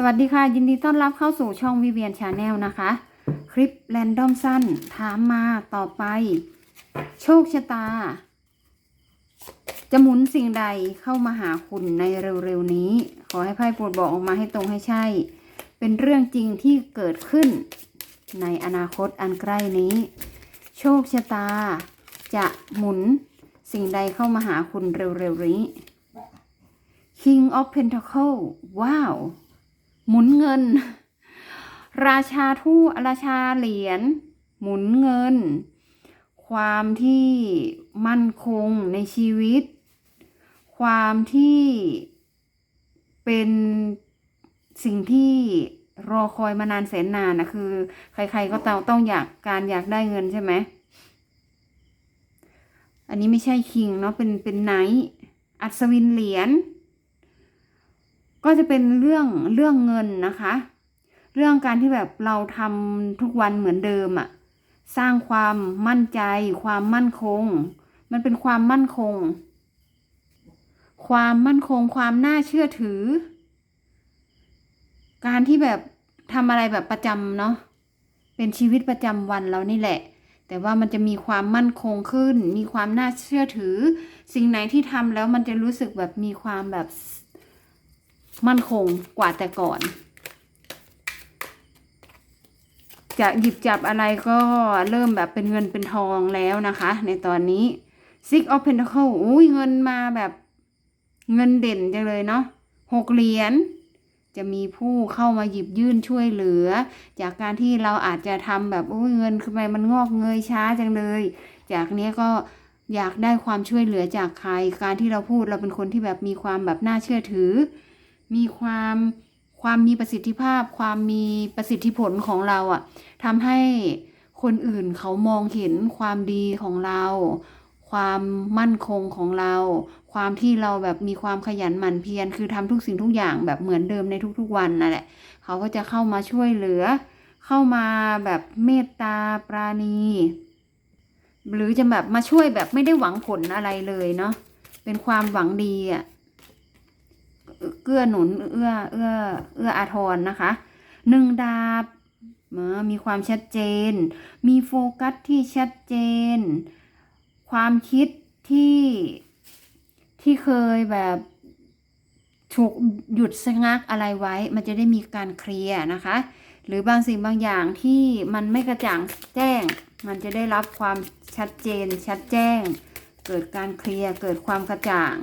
สวัสดีค่ะ ยินดีต้อนรับเข้าสู่ช่องวิเวียนชาแนลนะคะ คลิปแรนดอมสั้น ถามมาต่อไป โชคชะตา จะหมุนสิ่งใดเข้ามาหาคุณในเร็วๆนี้ ขอให้ไพ่โปรดบอกออกมาให้ตรงให้ใช่ เป็นเรื่องจริงที่เกิดขึ้น ในอนาคตอันใกล้นี้ โชคชะตา จะหมุนสิ่งใดเข้ามาหาคุณเร็วๆนี้ King of Pentacle ว้าว หมุนเงิน ราชาทู่ราชาเหรียญหมุนเงิน ความที่มั่นคงในชีวิต ความที่เป็นสิ่งที่รอคอยมานานแสนนานนะคือ ใคร ๆ ก็ต้องต้องอยากการอยากได้เงินใช่ไหม อันนี้ไม่ใช่คิงเนาะเป็นเป็นไนท์อัศวินเหรียญ ก็จะเป็นเรื่องเรื่องเงินนะคะ เรื่องการที่แบบเราทำทุกวันเหมือนเดิมอะสร้างความมั่นใจ ความมั่นคง มันเป็นความมั่นคง ความมั่นคง ความน่าเชื่อถือ การที่แบบทำอะไรแบบประจำเนาะเป็นชีวิตประจำวันเรานี่แหละ แต่ว่ามันจะมีความมั่นคงขึ้น มีความน่าเชื่อถือ สิ่งไหนที่ทำแล้วมันจะรู้สึกแบบมีความแบบ มั่นคงกว่าแต่ก่อน จะหยิบจับอะไรก็เริ่มแบบเป็นเงินเป็นทองแล้วนะคะ ในตอนนี้ Six of pentacles อุ้ยเงินมาแบบเงินเด่นจังเลยเนาะหกเหรียญจะมีผู้เข้ามาหยิบยื่นช่วยเหลือ จากการที่เราอาจจะทำแบบโอ้ยเงินทำไมมันงอกเงยช้าจังเลย จากนี้ก็อยากได้ความช่วยเหลือจากใคร การที่เราพูดเราเป็นคนที่แบบมีความแบบน่าเชื่อถือ มีความความมีประสิทธิภาพ ความมีประสิทธิผลของเราอะทำให้คนอื่นเขามองเห็นความดีของเรา ความมั่นคงของเรา ความที่เราแบบมีความขยันหมั่นเพียรคือทำทุกสิ่งทุกอย่างแบบเหมือนเดิมในทุกๆวันนั่นแหละเขาก็จะเข้ามาช่วยเหลือ เข้ามาแบบเมตตาปราณีหรือจะแบบมาช่วยแบบไม่ได้หวังผลอะไรเลยเนาะเป็นความหวังดีอะ เกื้อหนุนเอื้อเอื้อเอื้ออาทรนะคะหนึ่งดาบมีความชัดเจน มีโฟกัสที่ชัดเจน ความคิดที่ที่เคยแบบถูกหยุดชะงักอะไรไว้ มันจะได้มีการเคลียร์นะคะ หรือบางสิ่งบางอย่างที่มันไม่กระจ่างแจ้ง มันจะได้รับความชัดเจนชัดแจ้ง เกิดการเคลียร์เกิดความกระจ่าง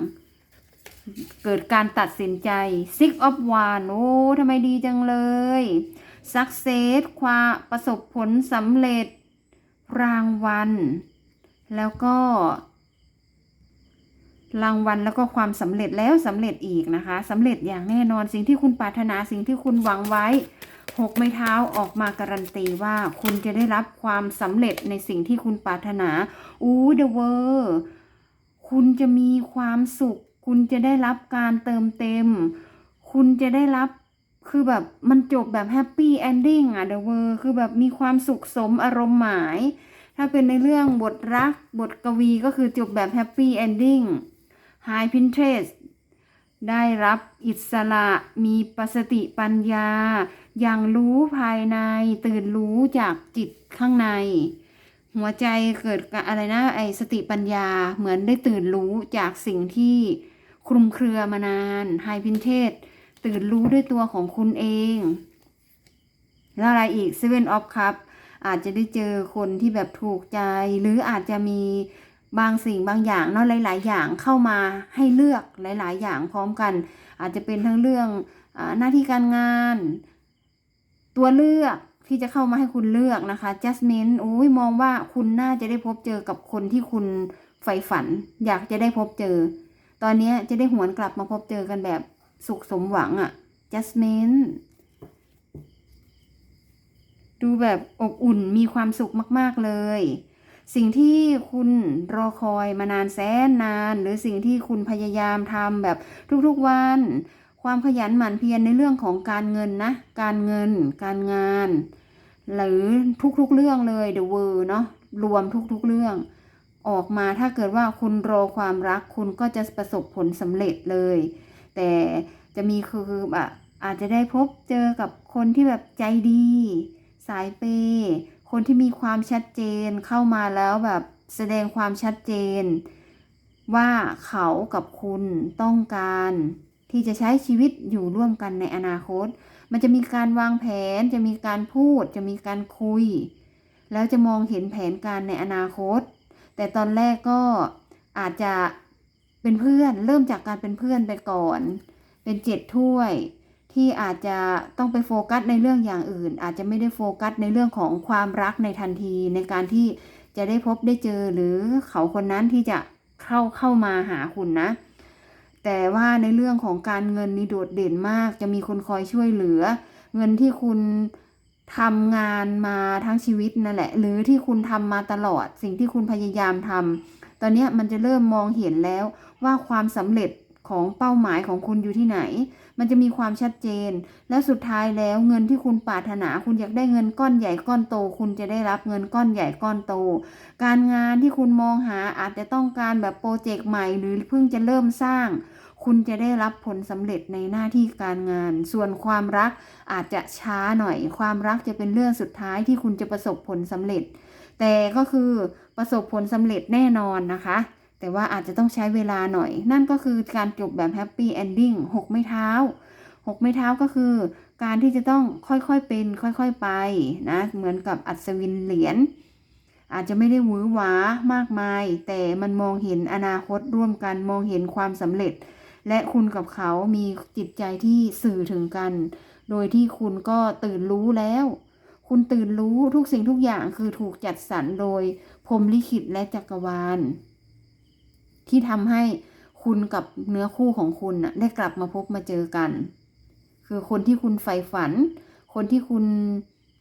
เกิดการตัดสินใจ Six of Wands โอ้ทำไมดีจังเลย Success ความประสบผลสำเร็จรางวัล แล้วก็ รางวัลแล้วก็ความสำเร็จแล้วสำเร็จอีกนะคะสำเร็จอย่างแน่นอนสิ่งที่คุณปรารถนาสิ่งที่คุณหวังไว้หกไม้เท้าออกมาการันตีว่าคุณจะได้รับความสำเร็จในสิ่งที่คุณปรารถนาอู้เดอะเวอร์คุณจะมีความสุข คุณจะได้รับการเติมเต็ม คุณจะได้รับคือแบบมันจบแบบแฮปปี้แอนดิ้งอะเดอะเวอร์คือแบบมีความสุขสมอารมณ์หมาย ถ้าเป็นในเรื่องบทรักบทกวีก็คือจบแบบแฮปปี้แอนดิ้ง High Pinterest ได้รับอิสระมีปสติปัญญา อย่างรู้ภายในตื่นรู้จากจิตข้างใน หัวใจเกิดอะไรนะไอสติปัญญาเหมือนได้ตื่นรู้จากสิ่งที่ คลุมเครือมานานไฮพินเทสตื่นรู้ด้วยตัวของคุณเอง แล้วอะไรอีก Seven of Cup อาจจะได้เจอคนที่แบบถูกใจ หรืออาจจะมีบางสิ่งบางอย่างเนาะหลาย ๆ อย่างเข้ามาให้เลือกหลาย ๆ อย่างพร้อมกัน อาจจะเป็นทั้งเรื่องอหน้าที่การงาน ตัวเลือกที่จะเข้ามาให้คุณเลือกนะคะ Jasmine โอ้ยมองว่าคุณน่าจะได้พบเจอกับคนที่คุณใฝ่ฝัน อยากจะได้พบเจอ ตอนนี้จะได้หวนกลับมาพบเจอกันแบบสุขสมหวังอะ Jasmine ดูแบบอบอุ่นมีความสุขมาก ๆ เลย สิ่งที่คุณรอคอยมานานแสนนาน หรือสิ่งที่คุณพยายามทำแบบทุกๆวัน ความขยันหมั่นเพียรในเรื่องของการเงินนะ การเงิน การงาน หรือทุกๆเรื่องเลย The World เนาะรวมทุกๆเรื่อง ออกมาถ้าเกิดว่าคุณรอความรักคุณก็จะประสบผลสำเร็จเลย แต่จะมีคือแบบอาจจะได้พบเจอกับคนที่แบบใจดี สายเปย์คนที่มีความชัดเจนเข้ามาแล้วแบบแสดงความชัดเจน ว่าเขากับคุณต้องการที่จะใช้ชีวิตอยู่ร่วมกันในอนาคต มันจะมีการวางแผน จะมีการพูด จะมีการคุย แล้วจะมองเห็นแผนการในอนาคต แต่ตอนแรกก็อาจจะเป็นเพื่อนเริ่มจากการเป็นเพื่อนไปก่อน เป็นเจ็ดถ้วยที่อาจจะต้องไปโฟกัสในเรื่องอย่างอื่น อาจจะไม่ได้โฟกัสในเรื่องของความรักในทันทีในการที่จะได้พบได้เจอหรือเขาคนนั้นที่จะเข้าเข้ามาหาคุณนะ แต่ว่าในเรื่องของการเงินนี่โดดเด่นมาก จะมีคนคอยช่วยเหลือ เงินที่คุณ ทำงานมาทั้งชีวิตนั่นแหละ หรือที่คุณทำมาตลอด สิ่งที่คุณพยายามทำตอนนี้มันจะเริ่มมองเห็นแล้วว่าความสำเร็จของเป้าหมายของคุณอยู่ที่ไหน มันจะมีความชัดเจน และสุดท้ายแล้วเงินที่คุณปรารถนา คุณอยากได้เงินก้อนใหญ่ก้อนโต คุณจะได้รับเงินก้อนใหญ่ก้อนโต การงานที่คุณมองหาอาจจะต้องการแบบโปรเจกต์ใหม่ หรือเพิ่งจะเริ่มสร้าง คุณจะได้รับผลสำเร็จในหน้าที่การงาน ส่วนความรักอาจจะช้าหน่อย ความรักจะเป็นเรื่องสุดท้ายที่คุณจะประสบผลสำเร็จ แต่ก็คือประสบผลสำเร็จแน่นอนนะคะ แต่ว่าอาจจะต้องใช้เวลาหน่อย นั่นก็คือการจบแบบแฮปปี้เอนดิ้งหกไม้เท้าหกไม้เท้าก็คือ การที่จะต้องค่อยๆเป็น ค่อยๆไปนะเหมือนกับอัศวินเหรียญอาจจะไม่ได้หวือหวามากมาย แต่มันมองเห็นอนาคตร่วมกันมองเห็นความสำเร็จ และคุณกับเขามีจิตใจที่สื่อถึงกัน โดยที่คุณก็ตื่นรู้แล้ว คุณตื่นรู้ทุกสิ่งทุกอย่างคือถูกจัดสรรโดยพรหมลิขิตและจักรวาล ที่ทำให้คุณกับเนื้อคู่ของคุณน่ะได้กลับมาพบมาเจอกัน คือคนที่คุณใฝ่ฝัน คนที่คุณ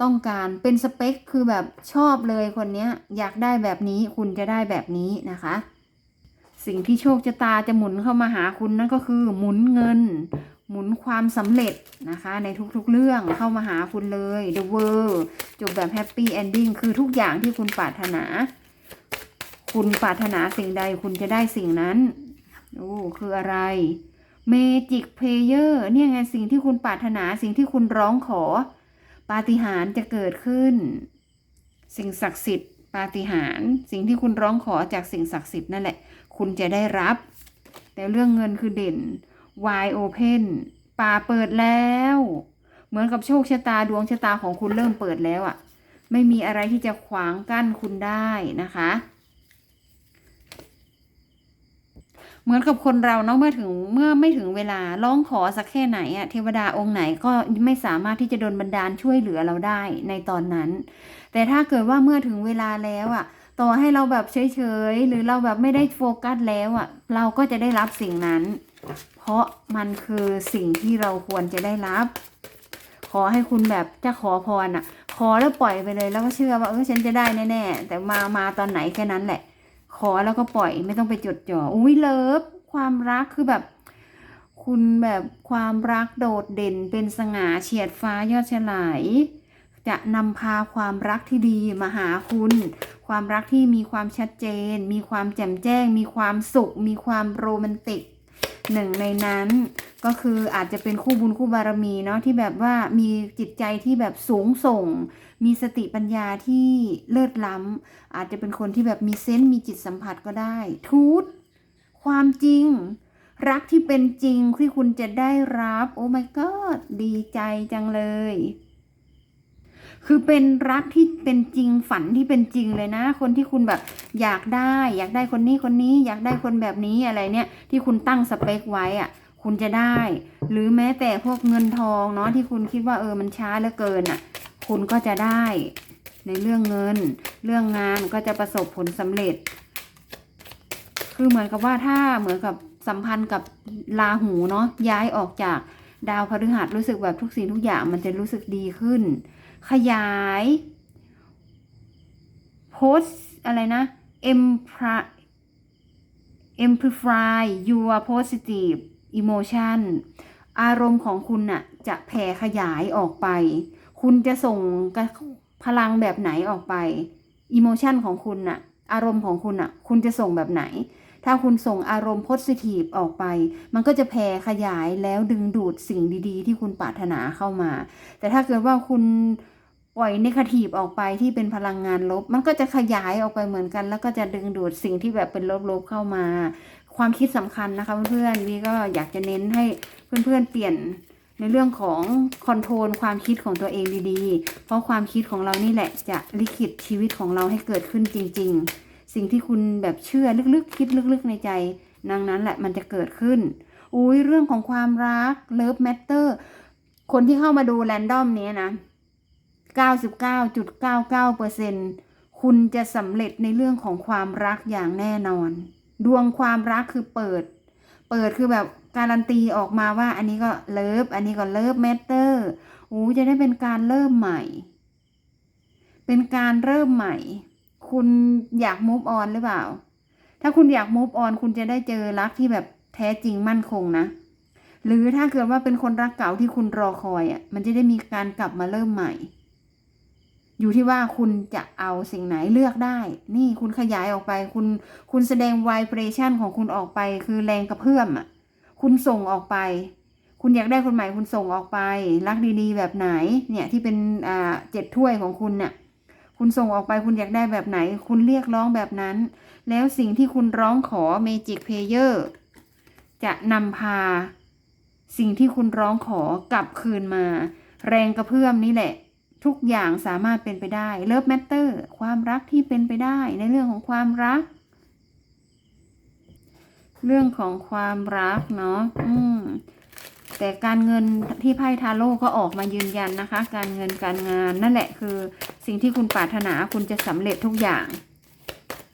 ต้องการเป็นสเปคคือแบบชอบเลยคนนี้อยากได้แบบนี้คุณจะได้แบบนี้นะคะ สิ่งที่โชคชะตาจะหมุนเข้ามาหาคุณนั่นก็คือหมุนเงิน หมุนความสำเร็จนะคะ ในทุกๆเรื่องเข้ามาหาคุณเลย The World จบแบบแฮปปี้เอนดิ้งคือทุกอย่างที่คุณปรารถนา คุณปรารถนาสิ่งใดคุณจะได้สิ่งนั้นโอ้คืออะไรเมจิกเพลเยอร์เนี่ยไงสิ่งที่คุณปรารถนาสิ่งที่คุณร้องขอ ปาฏิหาริย์จะเกิดขึ้น สิ่งศักดิ์สิทธิ์ปาฏิหาริย์สิ่งที่คุณร้องขอจากสิ่งศักดิ์สิทธิ์นั่นแหละ คุณจะได้รับ แต่เรื่องเงินคือเด่น wide open ป่าเปิดแล้ว เหมือนกับโชคชะตาดวงชะตาของคุณเริ่มเปิดแล้วอะ่ะ ไม่มีอะไรที่จะขวางกั้นคุณได้นะคะ เหมือนกับคนเราเนาะเมื่อถึงเมื่อไม่ถึงเวลาร้องขอสักแค่ไหนอะเทวดาองค์ไหนก็ไม่สามารถที่จะโดนบันดาลช่วยเหลือเราได้ในตอนนั้น แต่ถ้าเกิดว่าเมื่อถึงเวลาแล้วอะ ต่อให้เราแบบเฉยๆ หรือเราแบบไม่ได้โฟกัสแล้วอะเราก็จะได้รับสิ่งนั้น เพราะมันคือสิ่งที่เราควรจะได้รับ ขอให้คุณแบบจะขอพรอะ ขอแล้วปล่อยไปเลยแล้วก็เชื่อว่าเออฉันจะได้แน่ๆแต่มามาตอนไหนแค่นั้นแหละ ขอแล้วก็ปล่อยไม่ต้องไปจดจ่ออุ้ยเลิฟความรักคือแบบคุณแบบความรักโดดเด่นเป็นสง่าเฉียดฟ้ายอดฉลาย จะนำพาความรักที่ดีมาหาคุณ ความรักที่มีความชัดเจน มีความแจ่มแจ้ง มีความสุข มีความโรแมนติกหนึ่งในนั้นก็คืออาจจะเป็นคู่บุญคู่บารมีเนาะที่แบบว่ามีจิตใจที่แบบสูงส่ง มีสติปัญญาที่เลิศล้ำอาจจะเป็นคนที่แบบมีเซนส์มีจิตสัมผัสก็ได้ ทูตความจริง รักที่เป็นจริงที่คุณจะได้รับ โอ้ my god ดีใจจังเลย คือเป็นรักที่เป็นจริงฝันที่เป็นจริงเลยนะ คนที่คุณแบบอยากได้ อยากได้คนนี้คนนี้อยากได้คนแบบนี้อะไรเนี่ยที่คุณตั้งสเปคไว้อะคุณจะได้ หรือแม้แต่พวกเงินทองเนาะที่คุณคิดว่าเออมันช้าเหลือเกินอะคุณก็จะได้ ในเรื่องเงิน เรื่องงานก็จะประสบผลสำเร็จ คือเหมือนกับว่าถ้าเหมือนกับสัมพันธ์กับราหูเนาะย้ายออกจากดาวพฤหัสรู้สึกแบบทุกสิ่งทุกอย่างมันจะรู้สึกดีขึ้น ขยายโพสอะไรนะ amplify your positive emotion อารมณ์ของคุณน่ะจะแผ่ขยายออกไป คุณจะส่งพลังแบบไหนออกไปอิโมชันของคุณน่ะ อารมณ์ของคุณน่ะ คุณจะส่งแบบไหน ถ้าคุณส่งอารมณ์ positive ออกไป มันก็จะแผ่ขยายแล้วดึงดูดสิ่งดีๆ ที่คุณปรารถนาเข้ามา แต่ถ้าเกิดว่าคุณ ปล่อยน a t i v e ออกไปที่เป็นพลังงานลบ มันก็จะขยายออกไปเหมือนกัน แล้วก็จะดึงดูดสิ่งที่แบบเป็นลบๆเข้ามา ความคิดสำคัญนะคะเพื่อนๆวีก็อยากจะเน้นให้เพื่อนๆเปลี่ยนในเรื่องของคอนโทรลความคิดของตัวเองดีๆ เพราะความคิดของเรานี่แหละจะลิขิตชีวิตของเราให้เกิดขึ้นจริง ๆ สิ่งที่คุณแบบเชื่อลึกๆ คิดลึกๆในใจดังนั้นแหละมันจะเกิดขึ้น อุ้ยเรื่องของความรัก Love Matter คนที่เข้ามาดูแรนดอมนี้นะ 99.99%คุณจะสำเร็จในเรื่องของความรักอย่างแน่นอน ดวงความรักคือเปิด เปิดคือแบบการันตีออกมาว่าอันนี้ก็เลิฟอันนี้ก็เลิฟแมตเตอร์อู้จะได้เป็นการเริ่มใหม่ เป็นการเริ่มใหม่ คุณอยากมูฟออนหรือเปล่า ถ้าคุณอยากมูฟออนคุณจะได้เจอรักที่แบบแท้จริงมั่นคงนะหรือถ้าเกิดว่าเป็นคนรักเก่าที่คุณรอคอยอะ มันจะได้มีการกลับมาเริ่มใหม่ อยู่ที่ว่าคุณจะเอาสิ่งไหนเลือกได้ นี่คุณขยายออกไป คุณคุณแสดง vibration ของคุณออกไป คือแรงกระเพื่อมอะ คุณส่งออกไป คุณอยากได้คนใหม่คุณส่งออกไป รักดีๆ แบบไหน เนี่ยที่เป็นอ่าเจ็ดถ้วยของคุณเนี่ยคุณส่งออกไปคุณอยากได้แบบไหน คุณเรียกร้องแบบนั้น แล้วสิ่งที่คุณร้องขอ Magic Player จะนำพา สิ่งที่คุณร้องขอกลับคืนมา แรงกระเพื่อมนี่แหละ ทุกอย่างสามารถเป็นไปได้ Love Matter ความรักที่เป็นไปได้ในเรื่องของความรัก เรื่องของความรักเนาะอืมแต่การเงินที่ไพ่ทาโร่ก็ออกมายืนยันนะคะ การเงินการงานนั่นแหละคือ สิ่งที่คุณปรารถนาคุณจะสำเร็จทุกอย่าง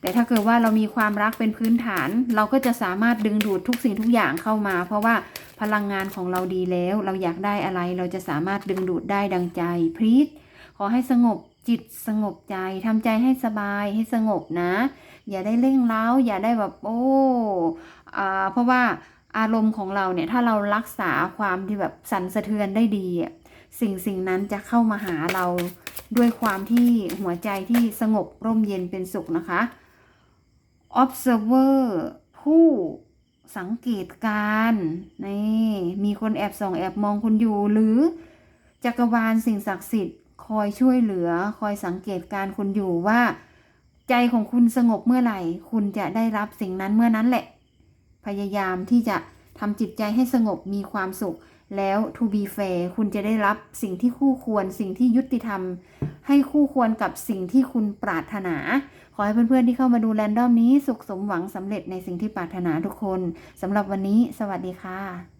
แต่ถ้าเกิดว่าเรามีความรักเป็นพื้นฐาน เราก็จะสามารถดึงดูดทุกสิ่งทุกอย่างเข้ามา เพราะว่าพลังงานของเราดีแล้ว เราอยากได้อะไรเราจะสามารถดึงดูดได้ดังใจพรีต อให้สงบจิตสงบใจทำใจให้สบายให้สงบนะ อย่าได้เร่งเร้า อย่าได้แบบโอ้อ่าเพราะว่าอารมณ์ของเราเนี่ยถ้าเรารักษาความที่แบบสั่นสะเทือนได้ดีสิ่งสิ่งนั้นจะเข้ามาหาเราด้วยความที่หัวใจที่สงบร่มเย็นเป็นสุขนะคะ observer ผู้สังเกตการนี่มีคนแอบส่องแอบมองคุณอยู่หรือจักรวาลสิ่งศักดิ์สิทธิ์ คอยช่วยเหลือ คอยสังเกตการคุณอยู่ว่า ใจของคุณสงบเมื่อไหร่ คุณจะได้รับสิ่งนั้นเมื่อนั้นแหละ พยายามที่จะทำจิตใจให้สงบมีความสุข แล้ว to be fair คุณจะได้รับสิ่งที่คู่ควร สิ่งที่ยุติธรรม ให้คู่ควรกับสิ่งที่คุณปรารถนา ขอให้เพื่อนๆที่เข้ามาดูแรนดอมนี้ สุขสมหวังสำเร็จในสิ่งที่ปรารถนาทุกคนสำหรับวันนี้ สวัสดีค่ะ